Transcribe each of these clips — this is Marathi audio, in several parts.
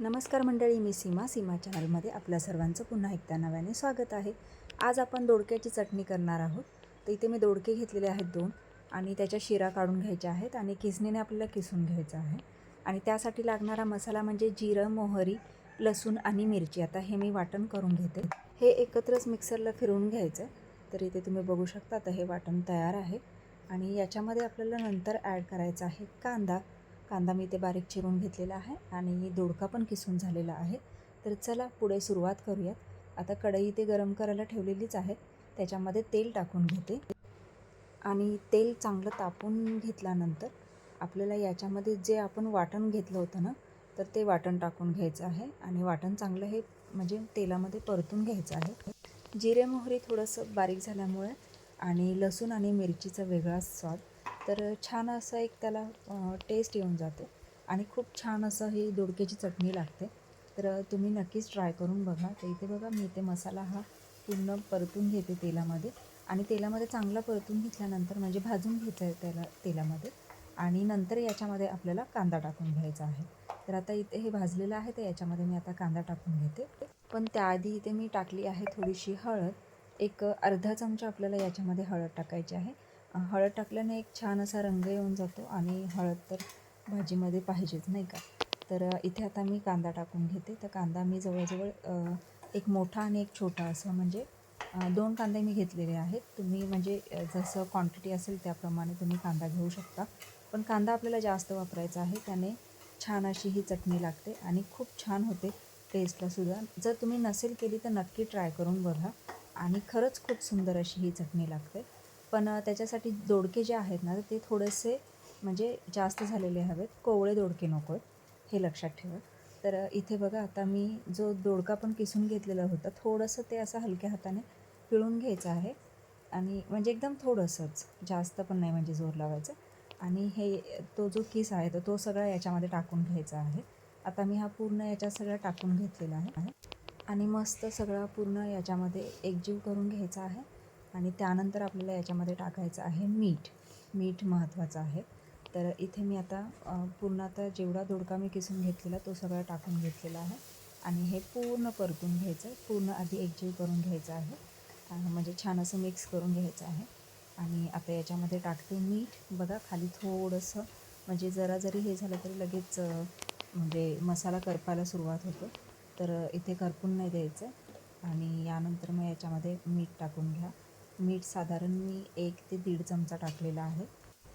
नमस्कार मंडळी मी सीमा सीमा चॅनलमध्ये आपल्या सर्वांचं पुन्हा एकदा नव्याने स्वागत आहे. आज आपण दोडक्याची चटणी करणार आहोत. तर इथे मी दोडके घेतलेले आहेत दोन आणि त्याच्या शिरा काढून घ्यायच्या आहेत आणि किसणीने आपल्याला किसून घ्यायचं आहे. आणि त्यासाठी लागणारा मसाला म्हणजे जिरं मोहरी लसूण आणि मिरची. आता हे मी वाटण करून घेते. हे एकत्रच मिक्सरला फिरवून घ्यायचं तर इथे तुम्ही बघू शकता तर हे वाटण तयार आहे. आणि याच्यामध्ये आपल्याला नंतर ॲड करायचा आहे कांदा. कांदा मी ते बारीक चिरून घेतलेला आहे आणि दोडका पण किसून झालेला आहे. तर चला पुढे सुरुवात करूयात. आता कढई ते गरम करायला ठेवलेलीच आहे. त्याच्यामध्ये तेल टाकून घेते. आणि तेल चांगलं तापून घेतल्यानंतर आपल्याला याच्यामध्ये जे आपण वाटण घेतलं होतं ना तर ते वाटण टाकून घ्यायचं आहे. आणि वाटण चांगलं हे म्हणजे तेलामध्ये परतून घ्यायचं आहे. जिरे मोहरी थोडंसं बारीक झाल्यामुळे आणि लसूण आणि मिरचीचा वेगळाच स्वाद. तर छान असं एक त्याला टेस्ट येऊन जाते. आणि खूप छान असं ही दोडक्याची चटणी लागते. तर तुम्ही नक्कीच ट्राय करून बघा. तर इथे बघा मी इथे मसाला हा पूर्ण परतून घेते तेलामध्ये. आणि तेलामध्ये चांगला परतून घेतल्यानंतर म्हणजे भाजून घ्यायचं आहे त्याला तेलामध्ये. आणि नंतर याच्यामध्ये आपल्याला कांदा टाकून घ्यायचा आहे. तर आता इथे हे भाजलेलं आहे तर याच्यामध्ये मी आता कांदा टाकून घेते. पण त्याआधी इथे मी टाकली आहे थोडीशी हळद. एक अर्धा चमचा आपल्याला याच्यामध्ये हळद टाकायची आहे. हळद टाकल्याने एक छान असा रंग येऊन जातो आणि हळद तर भाजीमध्ये पाहिजेच नाही का? तर इथे आता मी कांदा टाकून घेते. तर कांदा मी जवळजवळ एक मोठा आणि एक छोटा असं म्हणजे दोन कांदे मी घेतलेले आहेत. तुम्ही म्हणजे जसं क्वांटिटी असेल त्याप्रमाणे तुम्ही कांदा घेऊ शकता. पण कांदा आपल्याला जास्त वापरायचा आहे त्याने छान अशी ही चटणी लागते आणि खूप छान होते टेस्टलासुद्धा जर तुम्ही नसेल केली तर नक्की ट्राय करून बघा. आणि खरंच खूप सुंदर अशी ही चटणी लागते. पण त्याच्यासाठी दोडके जे आहेत ना ते थोडेसे म्हणजे जास्त झालेले हवेत. कोवळे दोडके नको आहेत. हे लक्षात ठेवा. तर इथे बघा आता मी जो दोडका पण किसून घेतलेला होता थोडंसं ते असं हलक्या हाताने पिळून घ्यायचं आहे. आणि म्हणजे एकदम थोडंसंच. जास्त पण नाही म्हणजे जोर लावायचं. आणि हे तो जो केस आहे तर तो सगळा याच्यामध्ये टाकून घ्यायचा आहे. आता मी हा पूर्ण याच्यात सगळा टाकून घेतलेला आहे. आणि मस्त सगळा पूर्ण याच्यामध्ये एकजीव करून घ्यायचा आहे. आणि त्यानंतर आपल्याला याच्यामध्ये टाकायचं आहे मीठ. मीठ महत्त्वाचं आहे. तर इथे मी आता पूर्ण आता जेवढा दोडका मी किसून घेतलेला तो सगळा टाकून घेतलेला आहे. आणि हे पूर्ण परतून घ्यायचं पूर्ण आधी एकजीव करून घ्यायचं आहे. म्हणजे छान असं मिक्स करून घ्यायचं आहे. आणि आता याच्यामध्ये टाकते मीठ. बघा खाली थोडंसं म्हणजे जरा जरी हे झालं तरी लगेच म्हणजे मसाला करपायला सुरुवात होतो. तर इथे करपून नाही द्यायचं. आणि यानंतर मग याच्यामध्ये मीठ टाकून घ्या. मीठ साधारण मी एक ते दीड चमचा टाकलेला आहे.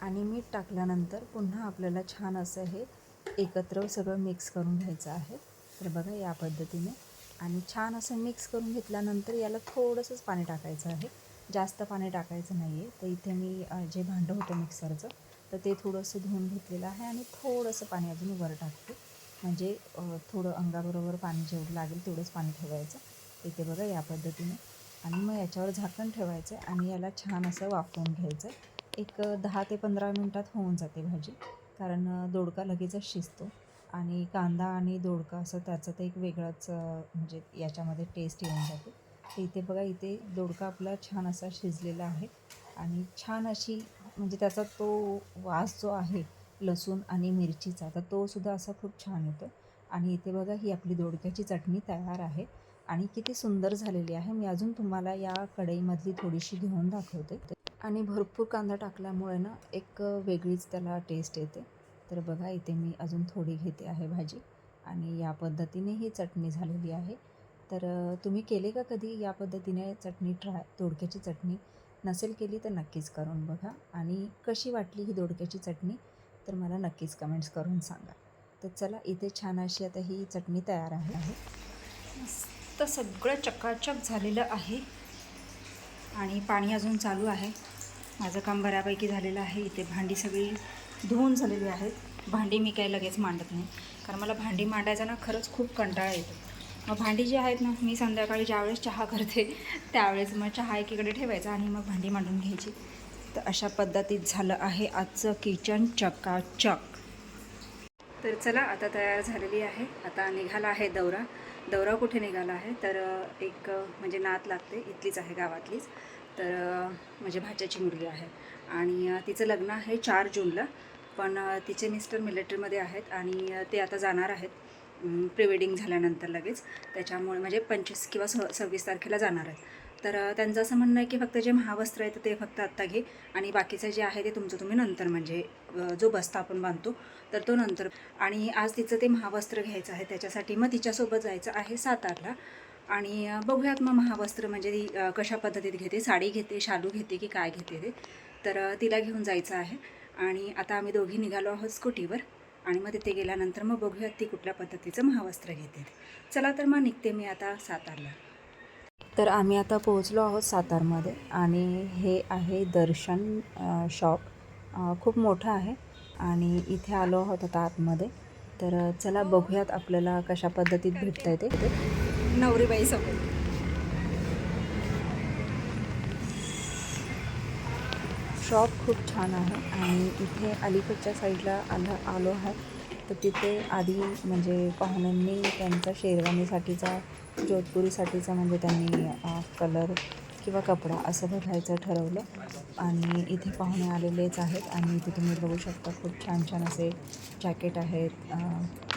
आणि मीठ टाकल्यानंतर पुन्हा आपल्याला छान असं हे एकत्र सगळं मिक्स करून घ्यायचं आहे. तर बघा या पद्धतीने. आणि छान असं मिक्स करून घेतल्यानंतर याला थोडंसंच पाणी टाकायचं आहे. जास्त पाणी टाकायचं नाही आहे तर इथे मी जे भांडं होतं मिक्सरचं तर ते थोडंसं धुवून घेतलेलं आहे आणि थोडंसं पाणी अजून वर टाकते. म्हणजे थोडं अंगाबरोबर पाणी जेवढं लागेल तेवढंच पाणी ठेवायचं. इथे बघा या पद्धतीने. आणि मग याच्यावर झाकण ठेवायचं आणि याला छान असं वाफवून घ्यायचं. एक दहा ते पंधरा मिनटात होऊन जाते भाजी. कारण दोडका लगेचच शिजतो. आणि कांदा आणि दोडका असं त्याचं तर एक वेगळंच म्हणजे याच्यामध्ये टेस्ट येऊन जाते. इथे बघा इथे दोडका आपला छान असा शिजलेला आहे. आणि छान अशी म्हणजे त्याचा तो वास जो आहे लसूण आणि मिरचीचा तर तो सुद्धा असा खूप छान येतो. आणि इथे बघा ही आपली दोडक्याची चटणी तयार आहे. आणि किती सुंदर झालेली आहे. मी अजून तुम्हाला या कढईमधली थोडीशी घेऊन दाखवते. आणि भरपूर कांदा टाकल्यामुळे ना एक वेगळीच त्याला टेस्ट येते. तर बघा इथे मी अजून थोडी घेते आहे भाजी. आणि या पद्धतीने ही चटणी झालेली आहे. तर तुम्ही केले का कधी या पद्धतीने चटणी ट्राय? दोडक्याची चटणी नसेल केली तर नक्कीच करून बघा. आणि कशी वाटली ही दोडक्याची चटणी? तर मला नक्कीच कमेंट्स करून सांगा. तर चला इथे छान अशी आता ही चटणी तयार आहे. मस्त सगळं चकाचक झालेलं आहे. आणि पाणी अजून चालू आहे. माझं काम बऱ्यापैकी झालेलं आहे. इथे भांडी सगळी धुवून झालेली आहेत. भांडी मी काही लगेच मांडत नाही. कारण मला भांडी मांडायचा ना खरंच खूप कंटाळा येतो. मग भांडी जी आहेत ना मी संध्याकाळी ज्यावेळेस चहा करते त्यावेळेस मग चहा एकीकडे ठेवायचा आणि मग भांडी मांडून घ्यायची. तर अशा पद्धतीत झालं आहे आजचं किचन चकाचक. तर चला आता तयार झालेली आहे. आता निघाला आहे दौरा. दौरा कुठे निघाला आहे? तर एक म्हणजे नात लागते. इथलीच आहे गावातलीच. तर म्हणजे भाच्याची मुलगी आहे. आणि तिचं लग्न आहे चार जूनला. पण तिचे मिस्टर मिलिटरीमध्ये आहेत आणि ते आता जाणार आहेत. प्री वेडिंग झाल्यानंतर लगेच. त्याच्यामुळे म्हणजे पंचवीस किंवा स सव्वीस तारखेला जाणार आहेत तर त्यांचं असं म्हणणं आहे की फक्त जे महावस्त्र आहे ते फक्त आत्ता घे आणि बाकीचं जे आहे ते तुमचं तुम्ही नंतर म्हणजे जो बस्ता आपण बांधतो तर तो नंतर. आणि आज तिचं ते महावस्त्र घ्यायचं आहे त्याच्यासाठी मग तिच्यासोबत जायचं आहे सातारला. आणि बघूयात मग महावस्त्र म्हणजे ती कशा पद्धतीत घेते. साडी घेते शालू घेते की काय घेते ते. तर तिला घेऊन जायचं आहे. आणि आता आम्ही दोघी निघालो आहोत स्कूटीवर. आणि मग तिथे गेल्यानंतर मग बघूयात ती कुठल्या पद्धतीचं महावस्त्र घेते. चला तर मग निघते मी आता सातारला. तर आम्ही आता पोहोचलो आहोत सातारमध्ये आणि हे आहे दर्शन शॉप. खूप मोठं आहे आणि इथे आलो आहोत आता आतमध्ये. तर चला बघूयात आपल्याला कशा पद्धतीत भेटतं आहे ते. नवरीबाई सोबत शॉप खूप छान आहे आणि इथे अलीकडच्या साईडला आलं आलो आहे तर तिथे आधी म्हणजे पाहुण्यांनी त्यांचा शेरवानीसाठीचा जोधपुरीसाठीचा म्हणजे त्यांनी कलर किंवा कपडा असं बघायचं ठरवलं. आणि इथे पाहुणे आलेलेच आहेत आणि इथे तुम्ही बघू शकता खूप छान छान असे जॅकेट आहेत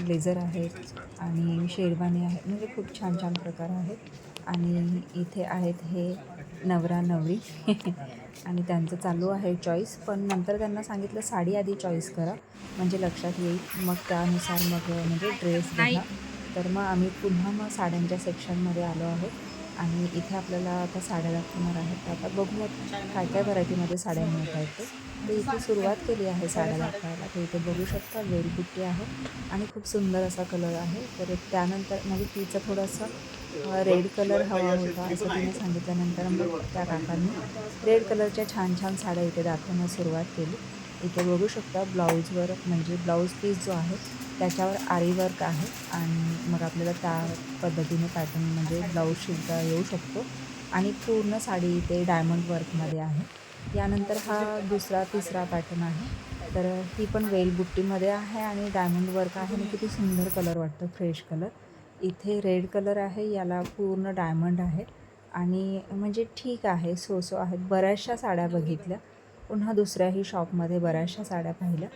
ब्लेझर आहेत आणि शेरवानी आहे. म्हणजे खूप छान छान प्रकार आहेत. आणि इथे आहेत हे नवरा नवरी आणि त्यांचं चालू आहे चॉईस पण नंतर त्यांना सांगितलं साडी आधी चॉईस करा. म्हणजे लक्षात येईल. मग त्यानुसार मग म्हणजे ड्रेस. बघा. तर मग आम्ही पुन्हा मग साड्यांच्या सेक्शनमध्ये आलो आहोत. आणि इथे आपल्याला आता साड्या दाखवणार आहेत. तर आता बघूयात काय काय व्हरायटीमध्ये साड्या मिळत आहेत तर इथे सुरुवात केली आहे साड्या दाखवायला. तर इथे बघू शकता वेलबुट्टी आहे. आणि खूप सुंदर असा कलर आहे. तर त्यानंतर म्हणजे तिचं थोडंसं रेड कलर हवा होता असं तिने सांगितल्यानंतर मग त्या काकांनी रेड कलरच्या छान छान साड्या इथे दाखवण्यास सुरुवात केली. इथे बघू शकता ब्लाऊजवर म्हणजे ब्लाऊज पीस जो आहे त्याच्यावर आरी वर्क आहे आणि मग आपल्याला त्या पद्धतीने पॅटर्न म्हणजे ब्लाऊज शिवता येऊ शकतो. आणि पूर्ण साडी इथे डायमंड वर्कमध्ये आहे. यानंतर हा दुसरा तिसरा पॅटर्न आहे. तर ही पण वेल बुट्टीमध्ये आहे आणि डायमंड वर्क आहे आणि किती सुंदर कलर वाटतं फ्रेश कलर इथे रेड कलर आहे याला पूर्ण डायमंड आहे आणि म्हणजे ठीक आहे सो सो आहेत. बऱ्याचशा साड्या बघितल्या. पुन्हा दुसऱ्याही शॉपमध्ये बऱ्याचशा साड्या पाहिल्या.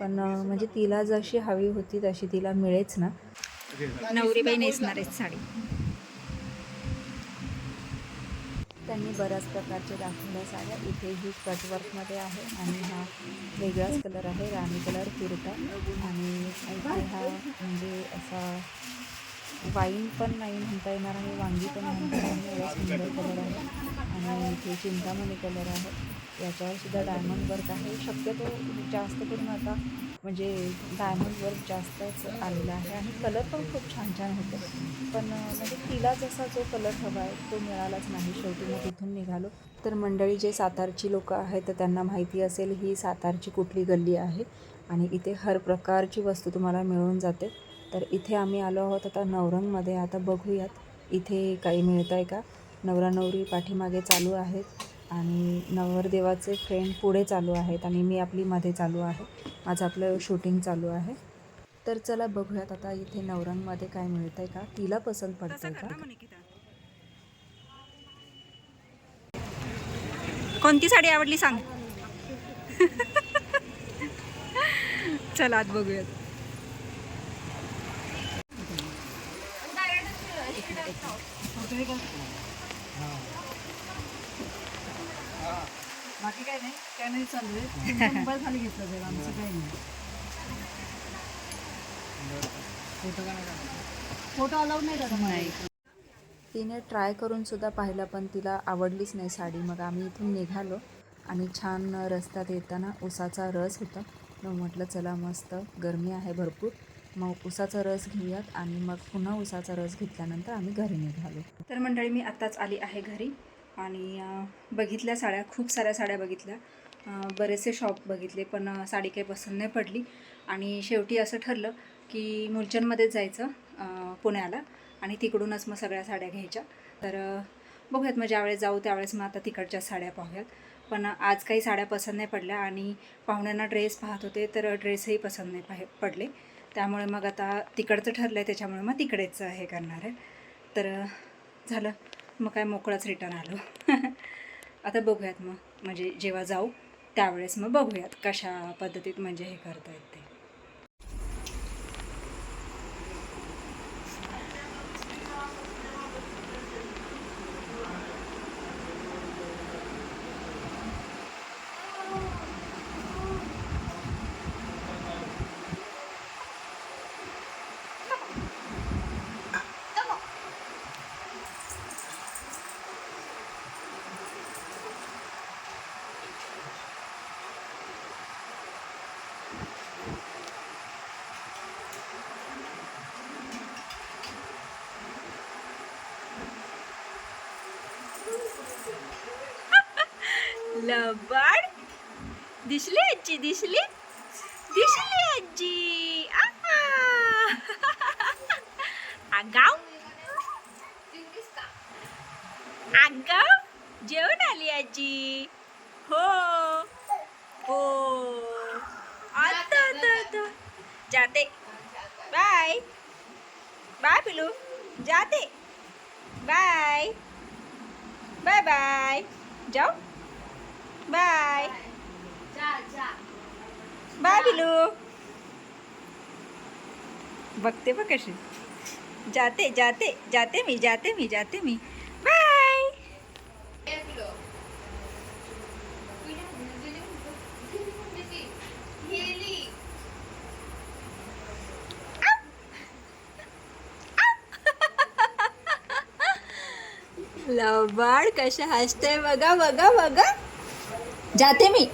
पण म्हणजे तिला जशी हवी होती तशी तिला मिळेच ना. नवरीबाई नेसणार आहेत साडी. त्यांनी बऱ्याच प्रकारचे दाखवल्या साड्या. इथे ही कटवर्कमध्ये आहे आणि हा वेगळाच कलर आहे राणी कलर कुर्ता. आणि इथे हा म्हणजे असा वाईन पण नाही म्हणता येणार आहे वांगी पण म्हणता येणार एवढा सुंदर कलर आहे. आणि इथे चिंतामणी कलर आहे. याच्यावर सुद्धा डायमंड वर्क आहे. शक्यतो जास्त करून आता म्हणजे डायमंड वर्क जास्तच आलेला आहे. आणि कलर पण खूप छान छान होते. पण म्हणजे तिला जसा जो कलर हवा आहे तो मिळालाच नाही. शेवटी मग तिथून निघालो. तर मंडळी जे सातारची लोकं आहेत तर त्यांना माहिती असेल ही सातारची कुठली गल्ली आहे. आणि इथे हर प्रकारची वस्तू तुम्हाला मिळून जाते. तर इथे आम्ही आलो आहोत आता नवरंगमध्ये. आता बघूयात इथे काही मिळतं आहे का? नवरा नवरी पाठीमागे चालू आहेत आणि नवरदेवाचे फ्रेंड पुढे चालू आहेत आणि मी आपली मध्ये चालू आहे. माझं आपलं शूटिंग चालू आहे. तर चला बघूयात आता इथे नवरंगमध्ये काय मिळतं आहे का? तिला पसंत पडतं आहे का? कोणती साडी आवडली सांग. चला आत बघूयात. बाकी काय नाही काय नाही चालू आहे. मोबाईल खाली घेतला जाईल आमचं काही नाही. फोटो का नाही फोटो अलाउड नाही दादा. नाही. तिने ट्राय करून सुद्धा पाहिलं पण तिला आवडलीच नाही साडी. मग आम्ही इथून निघालो आणि छान रस्त्यात येताना उसाचा रस होता. मग म्हटलं चला मस्त गरमी आहे भरपूर. मग उसाचा रस घेऊयात आणि मग पुन्हा उसाचा रस घेतल्यानंतर आम्ही घरी निघालो. तर मंडळी मी आत्ताच आली आहे घरी आणि बघितल्या साड्या खूप साऱ्या साड्या बघितल्या. बरेचसे शॉप बघितले पण साडी काही पसंत नाही पडली. आणि शेवटी असं ठरलं की मुलचंदमध्येच जायचं पुण्याला आणि तिकडूनच मग सगळ्या साड्या घ्यायच्या. तर बघूयात मग ज्यावेळेस जाऊ त्यावेळेस मग आता तिकडच्या साड्या पाहूयात. पण आज काही साड्या पसंत नाही पडल्या आणि पाहुण्यांना ड्रेस पाहत होते तर ड्रेसही पसंत नाही पाहि पडले. त्यामुळे मग आता तिकडचं ठरलं आहे त्याच्यामुळे मग तिकडेच हे करणार आहे. तर झालं. मग काय मोकळाच रिटर्न आलो. आता बघूयात मग. म्हणजे जेव्हा जाऊ त्यावेळेस मग बघूयात कशा पद्धतीत म्हणजे हे करता येते लबाड दिसली आजी दिसली दिसली आजी आगाव आगाव जेवण आली आजी हो हो आता आता आता जाते बाय बाय पिलू जाते बाय बाय बाय जाऊ बाय बाय बिलू बघते बघ कशी. जाते जाते जाते मी जाते मी जाते मी. बाय लबाड कशा हसते बघा बघा बघा. जाते मी.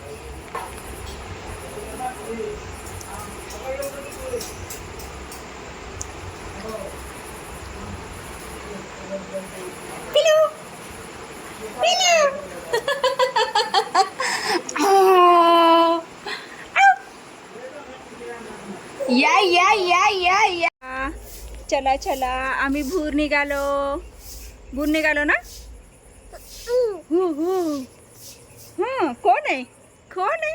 या या या या या. चला चला आम्ही भूर निघालो. भूर निघालो ना? हु हु हां कोण आहे कोण आहे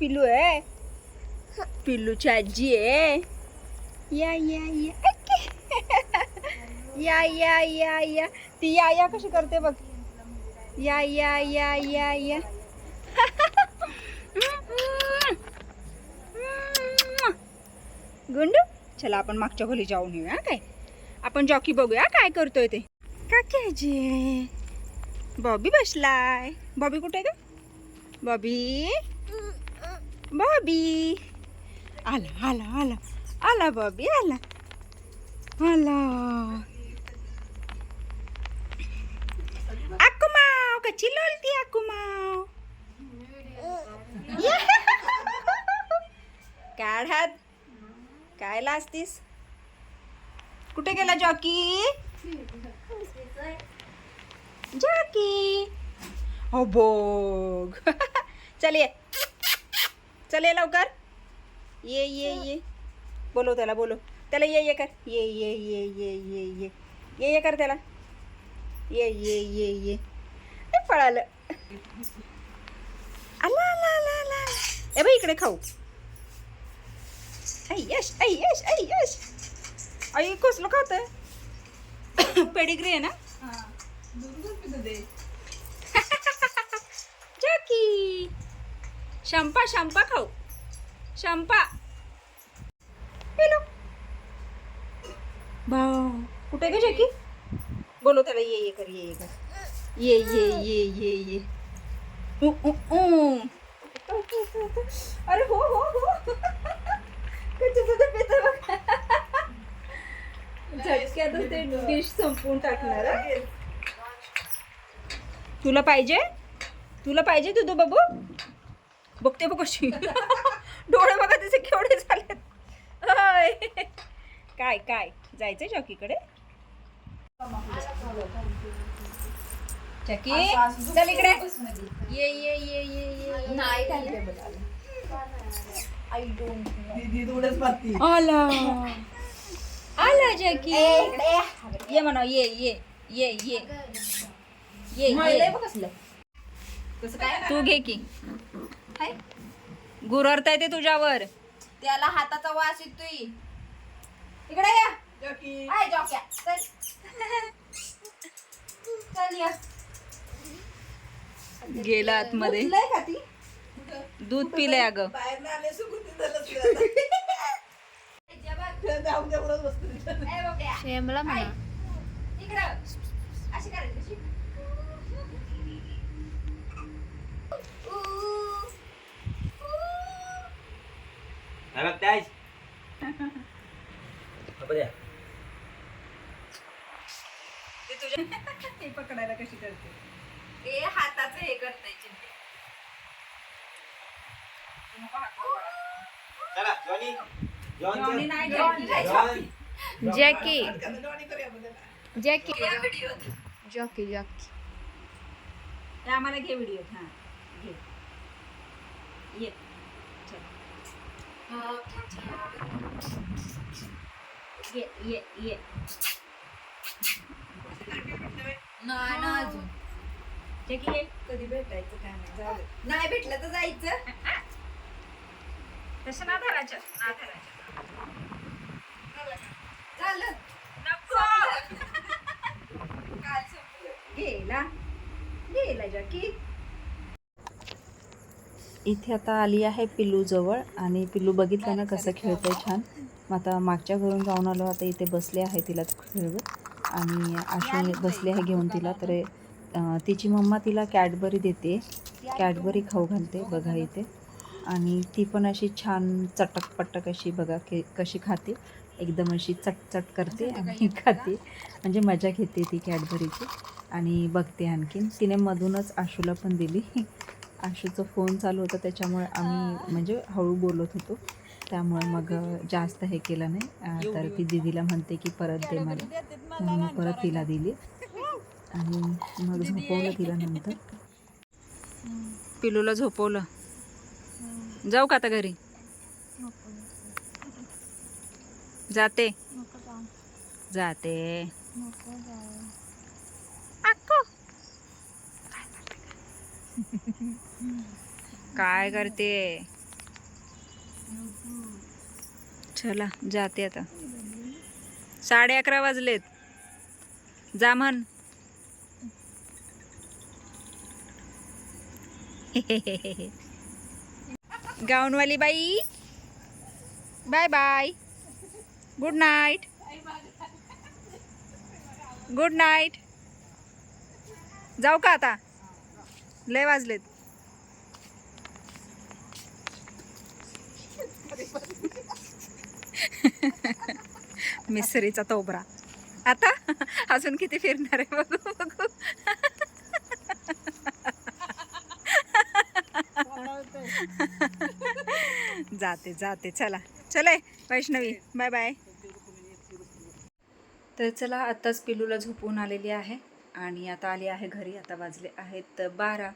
पिल्लू आहे पिल्लूची आजी आहे या या या या या या या ती या या कशी करते बघ या या या या या गुंडू चला आपण मागच्या खोली जाऊन येऊया काय? आपण जॉकी बघूया काय करतोय ते. काकी बॉबी बसलाय. बॉबी कुठे आहे का बॉबी बॉबी आला आला आला आला बॉबी आला आला आकुमाव कशी लोलती आकुमाव काढ हात काय लाजतीस कुठे गेला जॉकी जॉकी हो बोग चल ये चल ये लवकर. ये ये ये. बोलो त्याला बोलो त्याला ये ये कर. ये ये ये ये ये ये. ये ये कर त्याला. ये ये ये ये. फळालं पळालं. आला आला आला आला. ए बाई इकडे खाऊ. ऐ यश ऐ यश ऐ यश. आई कसलं खात पेडिग्री आहे ना? की शंपा शंपा खाऊ. शंपा. हॅलो भाऊ कुठे गे जॅकी बोलो त्याला ये ये कर ये ये कर. ये ये ये ये ये. उ, उ, उ. अरे हो हो हो. झटक्यातच ते डिश संपवून टाकणार तुला पाहिजे? तुला पाहिजे तुझं बाबू? बघते बघ कशी. डोळे बघा त्याचे केवढे झालेत. होय. काय काय? जायचंय चौकीकडे चकी चल इकडे. ये ये ये ये ये. आला. आला जॅकी. ये म्हणा ये ये ये ये. ये ये. तू घे की. गुररता येते तुझ्यावर. त्याला हाताचा वास येतोय. इकडे या. आय जॉक्या चल. चल या. गेला आतमध्ये. का ती? दूध पिलंय अगं. शेमला म्हणा. इकडं. अशी करायची अशी. हे बघ त्याच बघूया. हे पकडायला कशी करते ते हाताचं हे करताय चिमटे. चला जॉनी नाही जॅकी. जॅकी. जॉकी. जॉकी. आम्हाला घे व्हिडिओ हा घे. ये. चल. ये ये ये. नाही ना अजून. जॅकी ये. कधी भेटायचं काय. नाही भेटलं तर जायचं. तसं ना धरायचं. ना धरायचं. झालं. नको. काल संपलं. गेला. गेला जॅकी. इथे आता आली आहे पिल्लू जवळ आणि पिल्लू बघितलं ना कसं खेळतंय छान. मग आता मागच्या घरून जाऊन आलो आता इथे बसले आहे तिला खेळवत. आणि आशू बसले आहे घेऊन तिला तर तिची मम्मा तिला कॅडबरी देते. कॅडबरी खाऊ घालते बघा इथे. आणि ती पण अशी छान चटक पटक अशी बघा के कशी खाते. एकदम अशी चटचट करते आणि खाते. म्हणजे मजा घेते ती कॅडबरीची. आणि बघते आणखीन. तिने मधूनच आशूला पण दिली. आशूचा फोन चालू होता त्याच्यामुळे आम्ही म्हणजे हळू बोलत होतो. त्यामुळे मग जास्त हे केलं नाही. तर ती दिदीला म्हणते की परत दे मला. म्हणून परत तिला दिली. आणि मग झोपवलं तिला नंतर. पिलूला झोपवलं. जाऊ का आता घरी? जाते. जाते. काय करते? चला जाते आता. साडे अकरा वाजलेत. जा म्हण. गाऊनवाली बाई. Bye bye. Good night good night जाऊ का आता? लय वाजलेत. मिसरीचा तोबरा. आता? अजून किती फिरणार आहे बघू बघू. जाते जाते. चला. चले वैष्णवी. बाय बाय तर चला आत्ताच पिलूला झोपून आलेली आहे. आणि आता आली आहे घरी. आता वाजले आहेत बारा.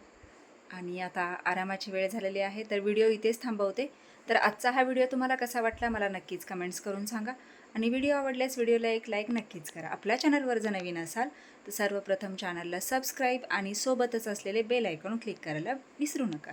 आणि आता आरामाची वेळ झालेली आहे. तर व्हिडिओ इथेच थांबवते. तर आजचा हा व्हिडिओ तुम्हाला कसा वाटला मला नक्कीच कमेंट्स करून सांगा. आणि व्हिडिओ आवडल्यास व्हिडिओला एक लाईक नक्कीच करा. आपल्या चॅनलवर जर नवीन असाल तर सर्वप्रथम चॅनलला सबस्क्राईब आणि सोबतच असलेले बेल आयकॉन क्लिक करायला विसरू नका.